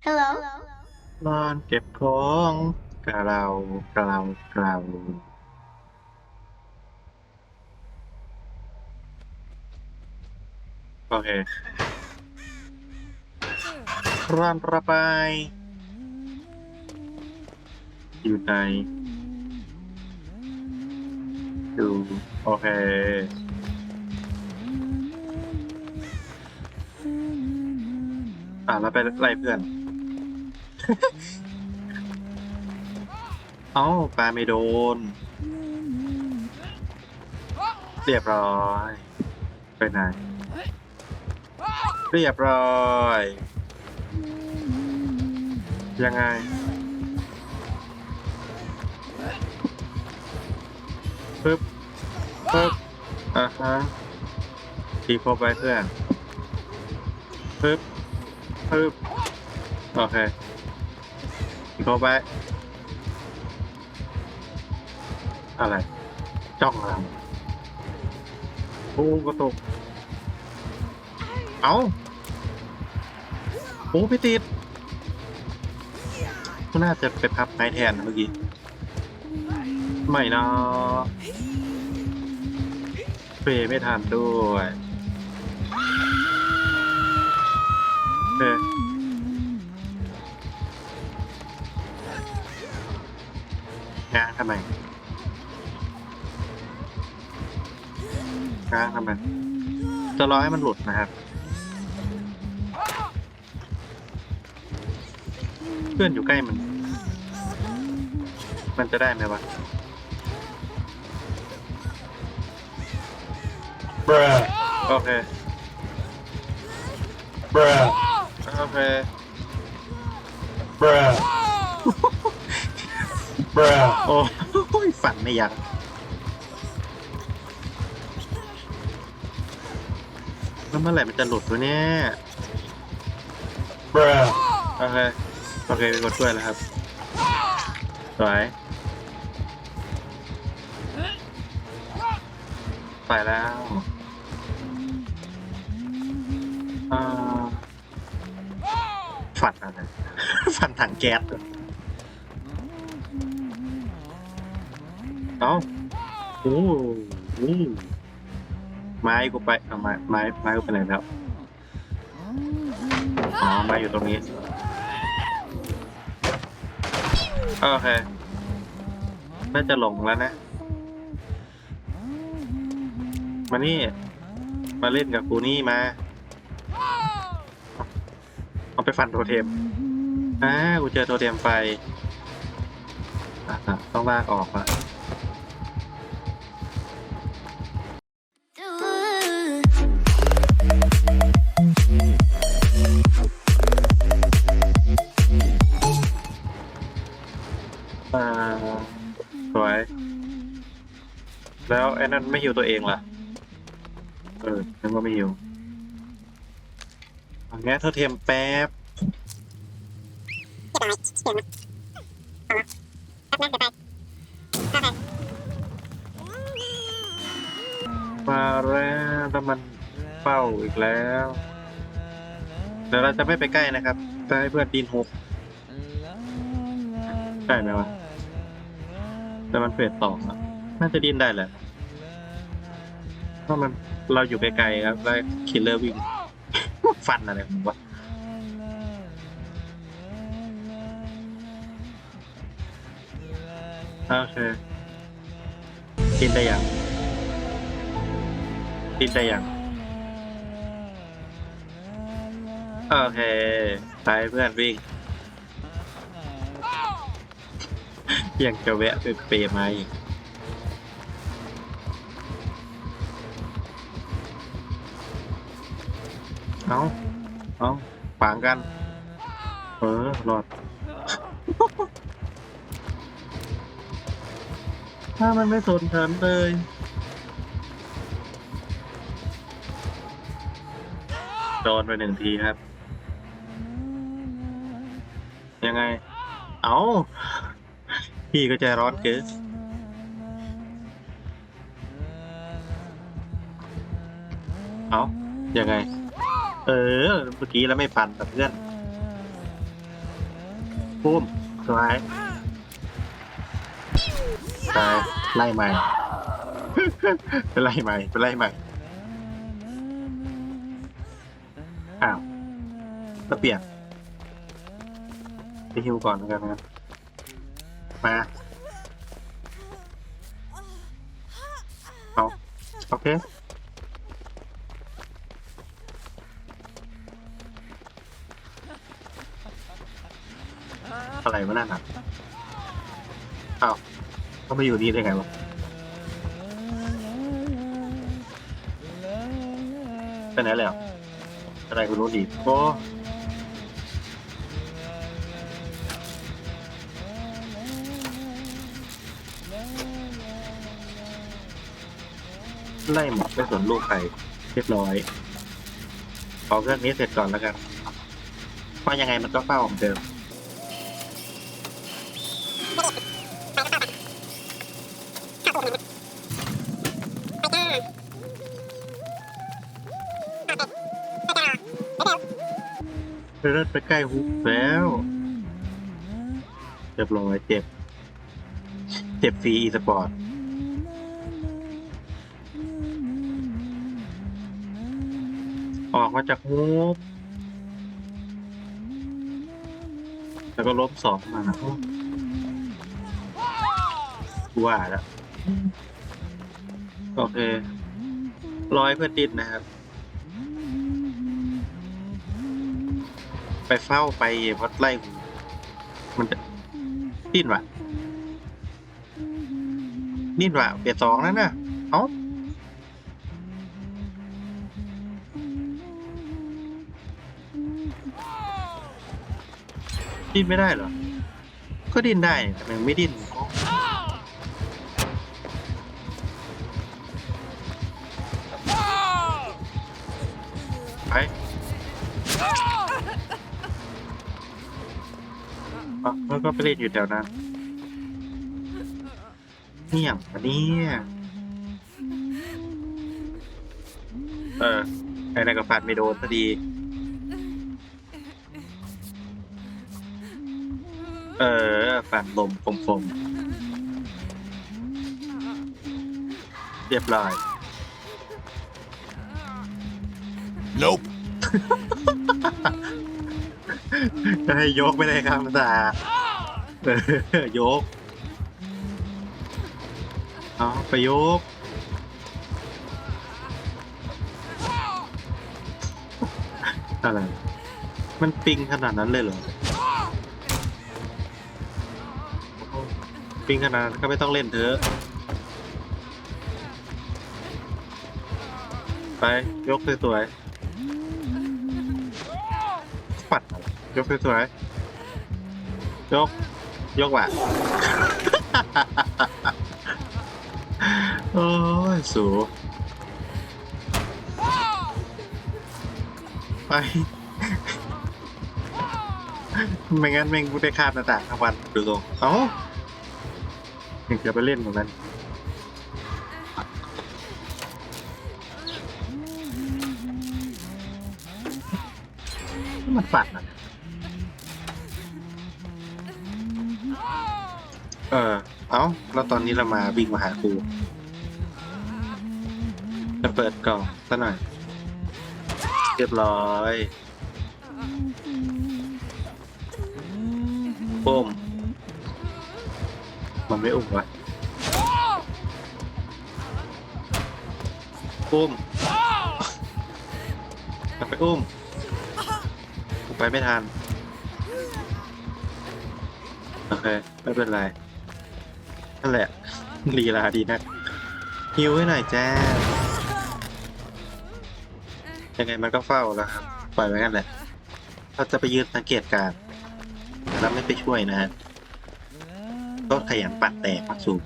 Hello? นอนเก็บของกะเรากะเรากะเราโอเครันระบายอยู่ในดูโอเคอะเราไปไล่เพื่อน เอ้าปลาไม่โดน เรียบร้อย ไปไหน เรียบร้อย ยังไง ปึ๊บ ปึ๊บ อะฮะทีโคไปเพื่อน ปึ๊บ ปึ๊บ โอเค ทีโคไป อะไร จ้องเรโอ้กระตก เอาโอ้พี่ติดก็น่าจะไปพับไม้แทนเมื่อกี้ ไม่นะเฟรไม่ทันด้วยเออ ง้างทำไมง้างทำไม จะรอให้มันหลุดนะครับ เพื่อนอยู่ใกล้มัน มันจะได้ไหมวะ Bruh. โอเค Bruh. โอเค Bruh. Bruh. โอ้ยฝันไม่ยังแล้วเมื่อไหร่มันจะหลุดวะเนี่ย Bruh. โอเค โอเคเป็นกดช่วยแล้วครับ สวย ไปแล้วอ่าฝันอะไร ฝันถังแก๊ส เอาโอ้โหไม้กูไปเอาไม้ไม้ไม้กูไปไหนแล้วอ๋อไม้อยู่ตรงนี้โอเค น่าจะหลงแล้วนะ มานี่ มาเล่นกับกูนี่มา เอาไปฟันโทเทมอ่ากูเจอโทเทมไฟต้องลากออกอะ นั่นไม่หิวตัวเองล่ะ เออนึกว่าไม่หิวเอางี้เธอเทียมแป๊บมาแล้วแล้วมันเฝ้าอีกแล้วเดี๋ยวเราจะไม่ไปใกล้นะครับจะให้เพื่อนตีนหกได้ไหมวะแต่มันเฟดสองอะน่าจะดินได้แหละ เพราะมันเราอยู่ไกลๆครับแล้วคิลเลอร์วิ่ง ฟันอะไรผมวะโอเคดิ้นได้ยังดิ้นได้ยังโอเคไปเพื่อนวิ่งยังจะแวะไปเปย์มาอีก เอาเอาขวางกัน เออรอด ถ้ามันไม่สนฉันเลย โดนไปหนึ่งทีครับ ยังไง เอาพี่ก็ใจร้อนเกินเอายังไง เออ เมื่อกี้แล้วไม่ฟันกับเพื่อนปุ้มสวยตายไล่ใหม่ ไปไล่ใหม่ไปไล่ใหม่ อ้าวก็เปลี่ยนไปฮิวก่อนแล้วกันนะครับมาเอาโอเค อะไรวะนั่นอะอ้าวเขามาอยู่นี่ได้ไงวะไปไหนแล้วอะไรกูรู้ดีโอ้ไล่หมดไปสวนลูกใครเรียบร้อยขอาเครื่องนี้เสร็จก่อนแล้วกันเพราะยังไงมันก็เฝ้าเหมือนเดิม เริ่ไปใกล้ฮุกแล้วเรียบร้อยเจ็บ เจ็บฟรีอีสปอร์ตออกมาจากฮุกแล้วก็ลบสองมานะกูว่าแล้ว โอเค ร้อยเพื่อนดินนะครับ ไปเฝ้าไปวัดไล่มันดิ้นวะดิ้นวะเปียสองแล้วนะเอ้าดิ้นไม่ได้เหรอ ก็ดิ้นได้แต่มันไม่ดิ้น ก็เล่นอยู่แถวนั้นเนี่ย่างอันนี้เออไอ้นั่นก็ฟันไม่โดนพอดี เออฟันลมคมๆเรียบร้อย Nope. จะให้ยกไม่ได้ครับภา ยก เอาไปยก อะไร มันปิงขนาดนั้นเลยเหรอ ปิงขนาดนั้นก็ไม่ต้องเล่นเถอะ ไป ยกสวยๆปัดอะไรยกสวยๆยก ยกว่ะ โอ้ย สูไป ไม่งั้นแม่งกูได้คาบหน้าต่างทั้งวันดูตรงเอ้ายังจะไปเล่นตรงนั้น มันปัดอะ เออ เอ้า แล้วตอนนี้เรามาวิ่งมาหาครูจะเปิดกล่องซะหน่อย เรียบร้อยปุ้มมันไม่อุ้มวะปุ้มจะไปอุ้มไปไม่ทัน โอเค ไม่เป็นไร นั่นแหละลีลาดีนะฮิวให้หน่อยแจ้ายังไงมันก็เฝ้าแล้วครับปล่อยไว้กันแหละเราจะไปยืนสังเกตการณ์แล้วไม่ไปช่วยนะฮะก็ขยันปัดแตกปัดสูบ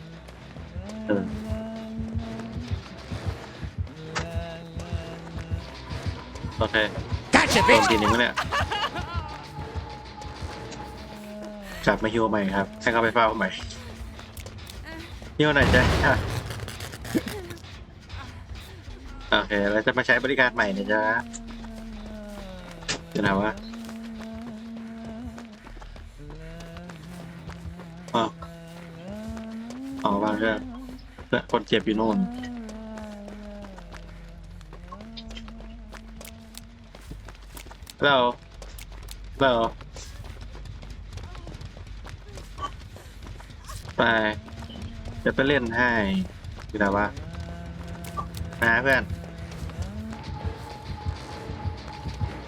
เออโอเค Gotcha, ลองทีนึงวะเนี่ยกลับมาฮิวใหม่ครับให้เขาไปเฝ้าใหม่ ฮิวหน่อยจ้ะโอเคแล้วจะมาใช้บริการใหม่นี่ยจ้ะจะถามว่าอ๋ออ๋อวางเรื่องเรือคนเจ็บอยู่โน่นเราเราไป จะไปเล่นให้คือแบบว่าเพื่อน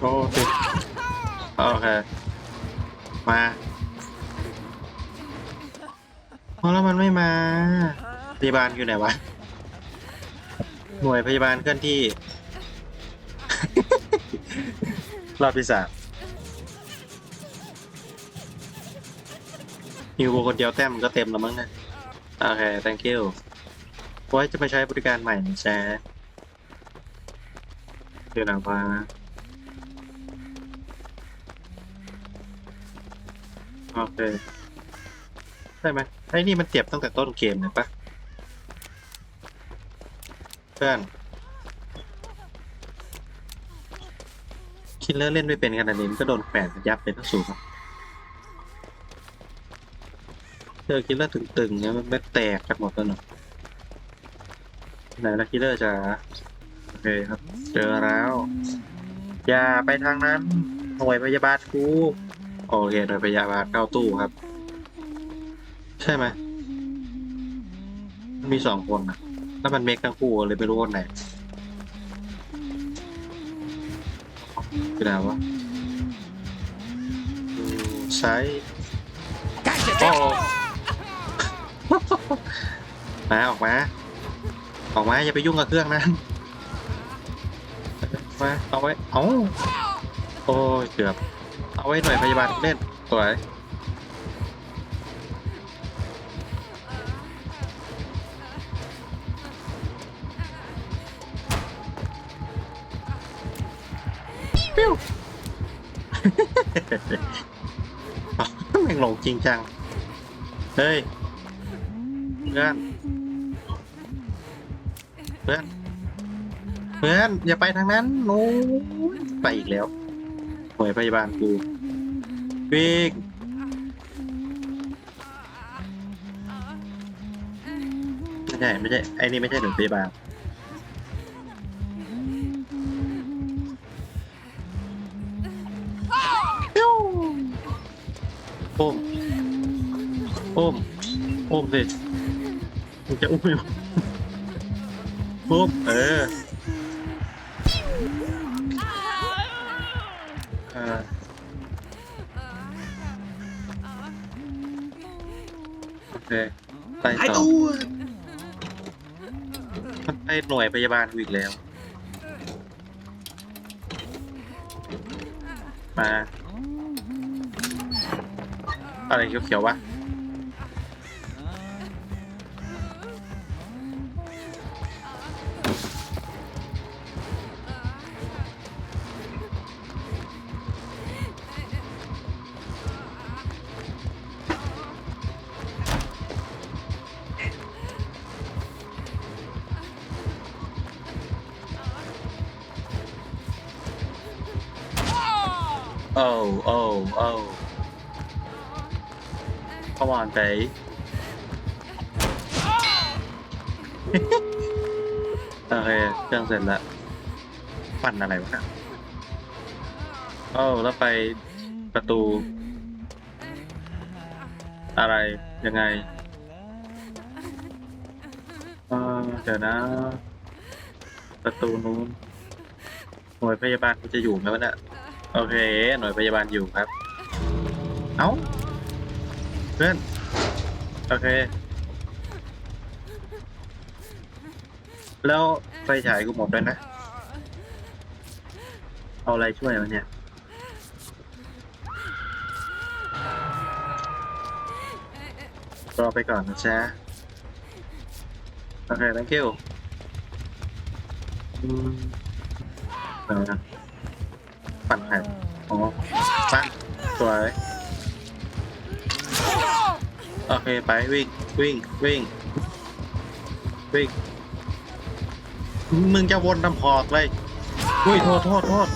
โอเคโอเค มาเพราะแล้วมันไม่มาพยาบาลอยู่ไหนวะ หน่วยพยาบาลเคลื่อนที่ รอบที่สามฮิวโบคนเดียวแต้มก็เต็มแล้วมั้งเนะ โอเค thank you ไว้จะไปใช้บริการใหม่นะแจ๊ะเดี๋ยวหนังพาโอเคใช่ไหมไอ้นี่มันเจ็บตั้งแต่ต้นเกมเลยปะเพื่อน คิดเลอร์เล่นไม่เป็นขนาดนี้มันก็โดนแขวนยับเป็นทั้งสูง เจอคิลเลอร์ตึงๆเนี่ยมันไม่แตกกันหมดแล้วเนอะไหนละคิลเลอร์จะโอเคครับ เจอแล้ว อย่าไปทางนั้นหน่วยพยาบาลกูโอเคหน่วยพยาบาลเข้าตู้ครับ ใช่ไหมมันมีสองคนนะแล้วมันเมคทั้งคู่เลยไม่รู้คนไหนคืออะไรวะดูซ้าย Gotcha, โอ้ bitch. มาออกมา ออกมาอย่าไปยุ่งกับเครื่องนั้นมาเอาไว้เอาโอ้ยเกือบ เอาไว้หน่วยพยาบาลเล่นสวยปิ้วแม่งหลงจริงจัง เฮ้ยเพื่อน เพื่อน เพื่อน อย่าไปทางนั้นโน้ไปอีกแล้วหน่วยพยาบาลกูวิ่งไม่ใช่ไม่ใช่ไอ้นี่ไม่ใช่หน่วยพยาบาลโอ้มโอ้มโอ้มสิ มึงจะอุ้มอยู่อุ้มเออเออโอเคไปต่อมันไปหน่วยพยาบาลกูอีกแล้ว มา อะไรเขียวๆวะ Come on, babe. โอเคเครื่องเสร็จแล้วปั่นอะไรวะเนี่ยโอ้แล้วไปประตู อะไรยังไงเออเดี๋ยวนะ ประตูนู้นหน่วยพยาบาลกูจะอยู่ไหมวะเนี่ยโอเค หน่วยพยาบาลอยู่ครับ เอ้าเพื่อน โอเค แล้วไฟฉายกูหมดด้วนะ เอาอะไรช่วยมันเนี่ย รอไปก่อนนะจ๊ะโอเค thank you อืมเออนะปั่นไข่อ๋อปั่นสวย โอเคไปวิ่งวิ่งวิ่งวิ่งมึงจะวนทำพอกเลยอุ้ยโทษโทษโทษ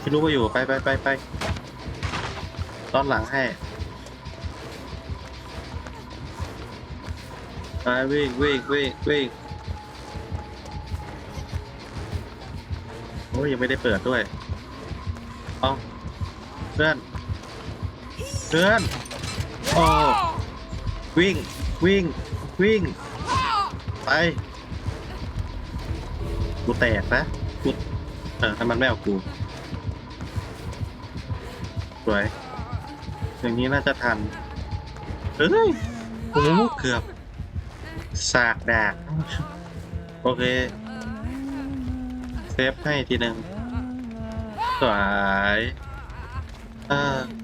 ไม่รู้ว่าอยู่ไปไปไปไปตอนหลังให้ไปวิ่งวิ่งวิ่งวิ่งโอ้ยยังไม่ได้เปิดด้วยเอาเพื่อนเพื่อน โอ้วิ่งวิ่งวิ่ง ไป กูแตกนะกูเออถ้ามันไม่เอากู สวย อย่างนี้น่าจะทันเฮ้ยโอ้โหเกือบ สากดาก โอเค เซฟให้ทีหนึ่งสวย เออโอ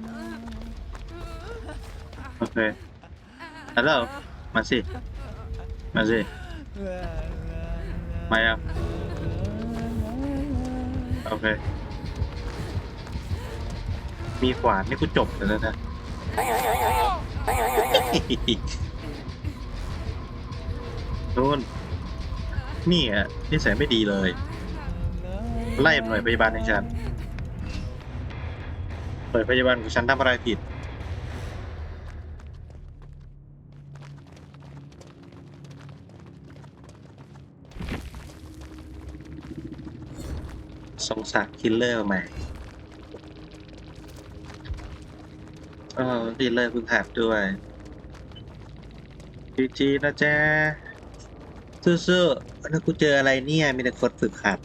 เคฮัลโหลมาสิ มาสิ มายังโอเค มีขวานนี่กูจบเลยแล้วนะนู่นนี่อะนิสัยไม่ดีเลย ไล่หน่วยพยาบาลของฉันหน่วยพยาบาลของฉันทำอะไรผิด สงสารคิลเลอร์ใหม่เออคิลเลอร์เพิ่งหัดด้วยจีจีนะจ๊ะสู้ๆแล้วกูเจออะไรเนี่ย มีแต่คนฝึกหัด